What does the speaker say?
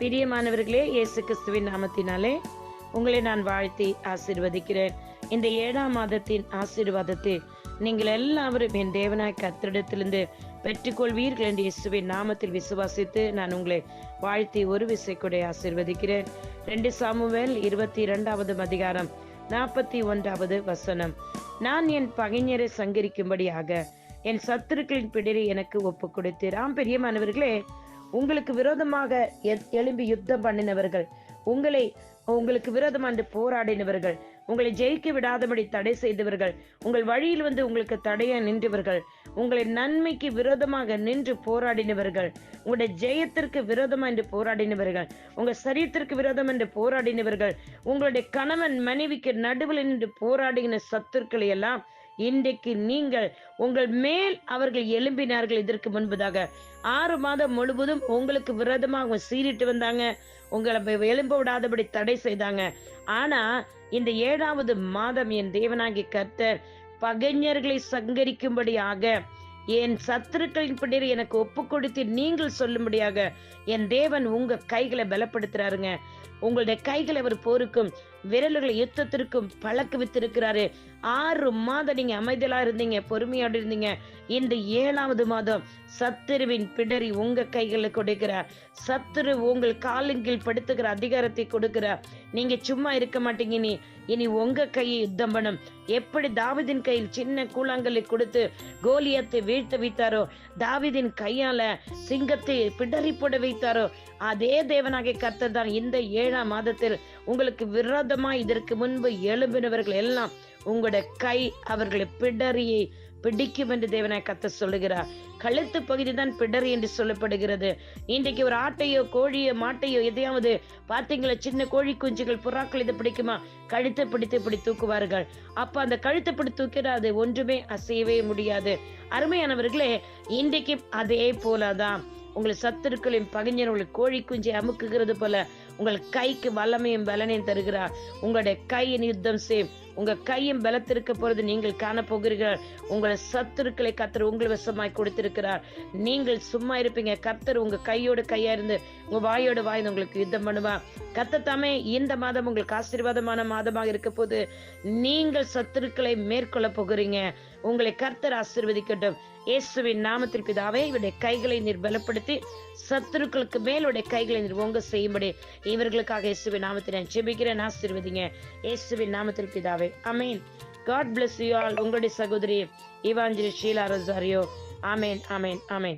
பிரியமானவர்களே இயேசு கிறிஸ்துவின் நாமத்தினாலே உங்களை நான் வாழ்த்தி ஆசீர்வதிக்கிறேன். இந்த ஏழாம் மாதத்தின் ஆசீர்வாதத்தை நீங்கள் எல்லாவரும் என் தேவனாய் கத்திரிடத்திலிருந்து பெற்றுக்கொள்வீர்கள் என்று இயேசுவின் நாமத்தில் விசுவாசித்து நான் உங்களை வாழ்த்தி ஒரு விசை கூட ஆசீர்வதிக்கிறேன். ரெண்டு சாமுவேல் இருபத்தி இரண்டாவது அதிகாரம் நாற்பத்தி ஒன்றாவது வசனம். நான் என் பகைஞரை சங்கரிக்கும்படியாக என் சத்துருக்களின் பிடிரை எனக்கு ஒப்பு கொடுத்தீர் ஆம் பெரியமானவர்களே உங்களுக்கு விரோதமாக எழும்பி யுத்தம் பண்ணினவர்கள் உங்களை உங்களுக்கு விரோதமாக போராடினவர்கள் உங்களை ஜெயிக்க விடாதபடி தடை செய்தவர்கள் உங்கள் வழியில் வந்து உங்களுக்கு தடைய நின்றவர்கள் உங்களை நன்மைக்கு விரோதமாக நின்று போராடினவர்கள் உங்களுடைய ஜெயத்திற்கு விரோதம் என்று போராடினவர்கள் உங்கள் சரீரத்திற்கு விரோதம் என்று போராடினவர்கள் உங்களுடைய கணவன் மனைவிக்கு நடுவில் நின்று போராடின சத்துருக்களை எல்லாம் இன்றைக்கு நீங்கள் உங்கள் மேல் அவர்கள் எழும்பினார்கள் இதற்கு முன்பதாக. ஆறு மாதம் முழுவதும் உங்களுக்கு விரதமாக அவங்க சீறிட்டு வந்தாங்க. உங்களை எழும்ப விடாதபடி தடை செய்தாங்க. ஆனா இந்த ஏழாவது மாதம் என் தேவனாகி கர்த்தர் பகைஞர்களை சங்கரிக்கும்படியாக என் சத்துருக்களின் பிடிர் எனக்கு ஒப்பு கொடுத்து நீங்கள் சொல்லும்படியாக என் தேவன் உங்க கைகளை பலப்படுத்துறாருங்க. உங்களுடைய கைகளை அவர் போருக்கும் விரல்களை யுத்தத்திற்கும் பழக்க வித்திருக்கிறாரு ஆறு மாதம் நீங்க அமைதியா இருந்தீங்க பொறுமையோடு இருந்தீங்க. இந்த ஏழாவது மாதம் சத்துருவின் பிடரி உங்க கைகளை கொடுக்கிறார் சத்துரு உங்கள் காலுங்கில் படுத்துகிற அதிகாரத்தை கொடுக்கிறார் நீங்க சும்மா இருக்க மாட்டீங்க நீ இனி உங்க கையை யுத்தம் பண்ணும். எப்படி தாவிதின் கையில் சின்ன கூழாங்கலை கொடுத்து கோலியத்தை வீழ்த்த வைத்தாரோ தாவிதின் கையால சிங்கத்தை பிடறி போட வைத்தாரோ அதே தேவனாகிய கர்த்தர் தான் இந்த ஏழாம் மாதத்தில் உங்களுக்கு விரோதமா இதற்கு முன்பு எழும்பினவர்கள் எல்லாம் உங்களுடைய கை அவர்களை பிடரியை பிடிக்கும் என்று தேவனாய் கத்த சொல்லுகிறார். கழுத்து பகுதி தான் பிடரி என்று சொல்லப்படுகிறது. இன்றைக்கு ஒரு ஆட்டையோ கோழியோ மாட்டையோ எதையாவது பார்த்தீங்களா? சின்ன கோழி குஞ்சுகள் புறாக்கள் இதை பிடிக்குமா? கழுத்தை பிடித்து இப்படி தூக்குவார்கள். அப்ப அந்த கழுத்தை பிடி தூக்கிறாது ஒன்றுமே அசையவே முடியாது. அருமையானவர்களே இன்றைக்கு அதே போலதான். உங்களை சத்துருக்களின் பகைஞர் உங்களை கோழி குஞ்சை அமுக்குகிறது போல உங்கள் கைக்கு வல்லமையும் பலனையும் தருகிறார். உங்களுடைய கையின் யுத்தம் செய்யும் உங்க கையும் பலத்திருக்க போறது நீங்கள் காண போகிறீர்கள் உங்கள் சத்துருக்களை கத்தர் உங்கள் வசமாய் கொடுத்திருக்கிறார். நீங்கள் சும்மா இருப்பீங்க. கர்த்தர் உங்க கையோடு கையா இருந்து உங்க வாயோடு வாய்ந்து உங்களுக்கு யுத்தம் பண்ணுவா கத்தத்தாமே இந்த மாதம் உங்களுக்கு ஆசீர்வாதமான மாதமாக இருக்க போது நீங்கள் சத்துருக்களை மேற்கொள்ள போகிறீங்க. உங்களை கர்த்தர் ஆசிர்வதிக்கட்டும். இயேசுவின் நாமத்தில் பிதாவே இவருடைய கைகளை நீர் பலப்படுத்தி சத்துருக்களுக்கு மேலுடைய கைகளை நீர் ஓங்க செய்யும்படி இவர்களுக்காக இயேசுவின் நாமத்தில் நான் ஜெபிக்கிறேன் ஆசீர்வதிங்க. இயேசுவின் நாமத்தில் பிதாவே amen God bless you all உங்களுடைய சகோதரி இவாஞ்சலி ஷீலா ரொசாரியோ. ஆமேன் ஆமேன் ஆமேன்.